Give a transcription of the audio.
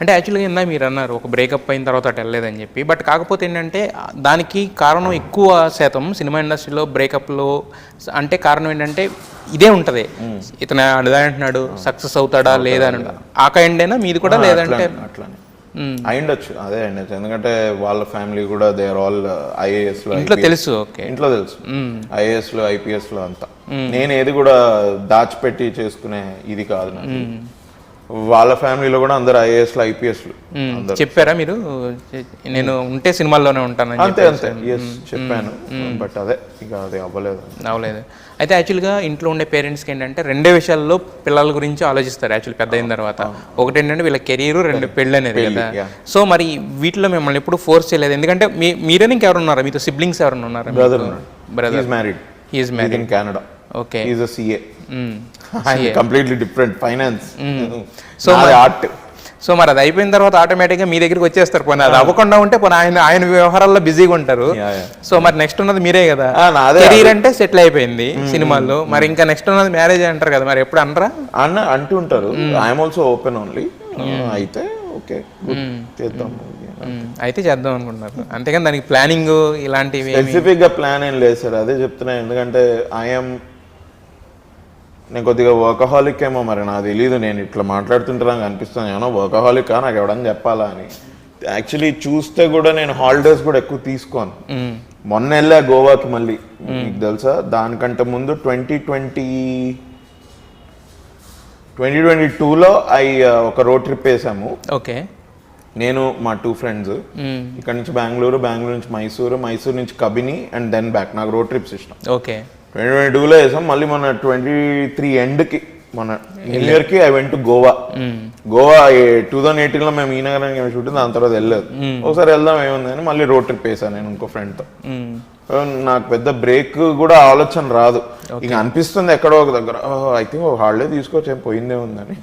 అంటే యాక్చువల్గా ఇందా మీరు అన్నారు ఒక బ్రేకప్ అయిన తర్వాత అటు వెళ్ళలేదని చెప్పి. బట్ కాకపోతే ఏంటంటే దానికి కారణం ఎక్కువ శాతం సినిమా ఇండస్ట్రీలో బ్రేకప్లో అంటే కారణం ఏంటంటే ఇదే ఉంటుంది. ఇతను అడుదా అంటున్నాడు సక్సెస్ అవుతాడా లేదా అని. ఆ కైండేనా మీది కూడా లేదంటే అట్లానే. అయిండొచ్చు అదే అయిండొచ్చు ఎందుకంటే వాళ్ళ ఫ్యామిలీ కూడా దే ఆర్ ఆల్ ఐఏఎస్లో ఇంట్లో తెలుసు ఓకే. ఇంట్లో తెలుసు. ఐఏఎస్లో ఐపీఎస్లో అంతా. నేను ఏది కూడా దాచిపెట్టి చేసుకునే ఇది కాదు నాకు వాళ్ళ ఫ్యామిలీలో కూడా అందరు ఐఏఎస్లో ఐపీఎస్ చెప్పారా మీరు? నేను ఉంటే సినిమాల్లోనే ఉంటానని అంతే అంతే. చెప్పాను. బట్ అదే ఇక అది అవ్వలేదు. అవలేదు అయితే యాక్చువల్గా ఇంట్లో ఉండే పేరెంట్స్కి ఏంటంటే రెండే విషయాల్లో పిల్లల గురించి ఆలోచిస్తారు యాక్చువల్లీ పెద్ద అయిన తర్వాత. ఒకటి ఏంటంటే వీళ్ళ కెరీర్ రెండు పెళ్ళి. అనేది కదా. సో మరి వీటిలో మిమ్మల్ని ఎప్పుడు ఫోర్స్ చేయలేదు. ఎందుకంటే మీ మీరే ఇంకెవరు ఉన్నారా మీతో సిబ్లింగ్స్ ఎవరైనా ఉన్నారా brother brother married he's is in Canada okay is CA completely different finance so art so మరి అది అయిపోయిన తర్వాత ఆటోమేటిక్గా మీ దగ్గరికి వచ్చేస్తారు. పోనీ అది అవ్వకుండా ఉంటే పోనీ ఆయన ఆయన వ్యవహారాల్లో బిజీగా ఉంటారు. సో మరి నెక్స్ట్ ఉన్నది మీరే కదా. కెరీర్ అంటే సెటిల్ అయిపోయింది సినిమాల్లో. మరి ఇంకా నెక్స్ట్ ఉన్నది మ్యారేజ్ అంటారు కదా. మరి ఎప్పుడు అనరా? అన్న అంటుంటారు ఐఎమ్ ఆల్సో ఓపెన్ ఓన్లీ అయితే ఓకే. చేద్దాం. మ్మ్. అయితే చేద్దాం అనుకుంటున్నారు. అంతేగాని దానికి ప్లానింగ్ ఇలాంటివి ఏమి- స్పెసిఫిక్గా ప్లాన్ ఏం లేదు సార్. అదే చెప్తున్నా. ఎందుకంటే ఐఎమ్ నేను కొద్దిగా వర్కహాలిక్ ఏమో మరి నాకు తెలియదు నేను ఇట్లా మాట్లాడుతుంటే నాకు అనిపిస్తుంది ఏమన్నా వర్కహాలిక్ నాకు ఎవడని చెప్పాలా అని. యాక్చువల్లీ చూస్తే కూడా నేను హాలిడేస్ కూడా ఎక్కువ తీసుకోను. మొన్న వెళ్ళా గోవాకి మళ్ళీ. మీకు తెలుసా? దానికంటే ముందు ట్వంటీ ట్వంటీ ట్వంటీ ట్వంటీ టూలో ఐ ఒక రోడ్ ట్రిప్ వేసాము. ఓకే. నేను మా టూ ఫ్రెండ్స్. ఇక్కడ నుంచి బెంగళూరు బెంగళూరు నుంచి మైసూరు మైసూరు నుంచి కబిని అండ్ దెన్ బ్యాక్ నాకు రోడ్ ట్రిప్స్ ఇష్టం ఓకే. ట్వంటీ ట్వంటీ టూలో వేసాం. మళ్ళీ మన ట్వంటీ త్రీ ఎండ్కి మన న్యూ ఇయర్కి I went to Goa. Goa two thousand ఎయిటీన్లో మేము ఈ నగరానికి ఏమి షూటింగ్ దాని తర్వాత వెళ్ళలేదు. ఒకసారి వెళ్దాం ఏముంది అని మళ్ళీ రోడ్ ట్రిప్ వేసాను నేను ఇంకో ఫ్రెండ్తో. నాకు పెద్ద బ్రేక్ కూడా ఆలోచన రాదు. ఇక అనిపిస్తుంది ఎక్కడో ఒక దగ్గర ఐ థింక్ ఒక హాలిడే తీసుకోవచ్చు ఏం పోయిందే ఉందని.